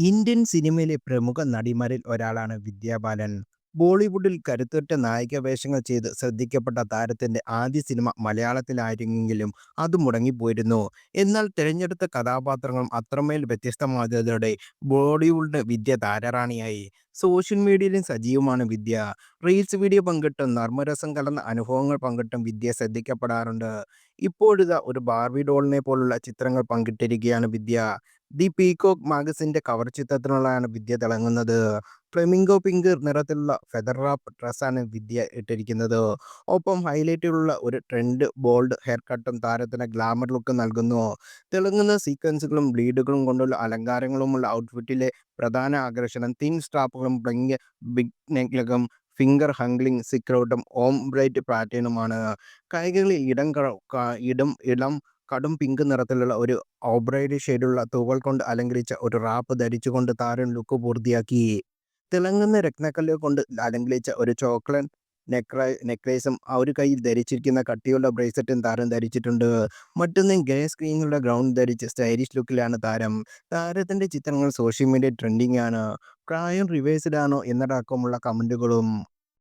Indian സിനിമയിലെ പ്രമുഖ നടിമാരിൽ ഒരാളാണ് വിദ്യാ ബാലൻ. ബോളിവുഡിൽ കരുത്തുറ്റ നായിക വേഷങ്ങൾ ചെയ്ത് ശ്രദ്ധിക്കപ്പെട്ട താരത്തിന്റെ ആദ്യ സിനിമ മലയാളത്തിലായിരുന്നെങ്കിലും അത് മുടങ്ങിപ്പോയിരുന്നു. എന്നാൽ തിരഞ്ഞെടുത്ത കഥാപാത്രങ്ങളും അത്രമേൽ വ്യത്യസ്തമായതോടെ ബോളിവുഡ് വിദ്യ താരറാണിയായി. സോഷ്യൽ മീഡിയയിലും സജീവമാണ് വിദ്യ. റീൽസ് വീഡിയോ പങ്കിട്ടും നർമ്മരസം കലർന്ന അനുഭവങ്ങൾ പങ്കിട്ടും വിദ്യ ശ്രദ്ധിക്കപ്പെടാറുണ്ട്. ഇപ്പോഴിതാ ഒരു ബാർബി ഡോളിനെ പോലുള്ള ചിത്രങ്ങൾ പങ്കിട്ടിരിക്കുകയാണ് വിദ്യ. ദി പീകോക്ക് മാഗസിന്റെ കവർ ചിത്രത്തിനുള്ളതാണ് വിദ്യ തിളങ്ങുന്നത്. ഫ്ലെമിംഗോ പിങ്ക് നിറത്തിലുള്ള ഫെതർ റാപ്പ് ഡ്രസ്സാണ് വിദ്യ ഇട്ടിരിക്കുന്നത്. ഒപ്പം ഹൈലൈറ്റിലുള്ള ഒരു ട്രെൻഡ് ബോൾഡ് ഹെയർ കട്ടും താരത്തിന് ഗ്ലാമർ ലുക്ക് നൽകുന്നു. തിളങ്ങുന്ന സീക്വൻസുകളും ബ്ലീഡുകളും കൊണ്ടുള്ള അലങ്കാരങ്ങളുമുള്ള ഔട്ട്ഫിറ്റിലെ പ്രധാന ആകർഷണം തിൻ സ്ട്രാപ്പുകളും ബ്ലിങ് ബിഗ് നെക്ലസും ഫിംഗർ ഹംഗ്ലിംഗ് സിക്രൗട്ടും ഓം ബ്രൈറ്റ് പാറ്റേണുമാണ്. കൈകളിൽ ഇടം ഇടം ഇളം കടും പിങ്ക് നിറത്തിലുള്ള ഒരു ഓബ്രൈഡ് ഷെയ്ഡുള്ള തൂവൽ കൊണ്ട് അലങ്കരിച്ച ഒരു റാപ്പ് ധരിച്ചുകൊണ്ട് താരൻ ലുക്ക് പൂർത്തിയാക്കി. തിളങ്ങുന്ന രക്തക്കല്ലുകൾ കൊണ്ട് അലങ്കരിച്ച ഒരു ചോക്ലേറ്റ് നെക്ലേസും ഒരു കയ്യിൽ ധരിച്ചിരിക്കുന്ന കട്ടിയുള്ള ബ്രേസ്ലെറ്റും താരം ധരിച്ചിട്ടുണ്ട്. മറ്റൊന്ന് ഗ്രേ സ്ക്രീനിലുള്ള ഗ്രൗണ്ട് ധരിച്ച് സ്റ്റൈലിഷ് ലുക്കിലാണ് താരം. താരത്തിന്റെ ചിത്രങ്ങൾ സോഷ്യൽ മീഡിയ ട്രെൻഡിംഗ് ആണ് പ്രായം റിവേഴ്സ്ഡ് ആണോ എന്നടക്കമുള്ള കമന്റുകളും.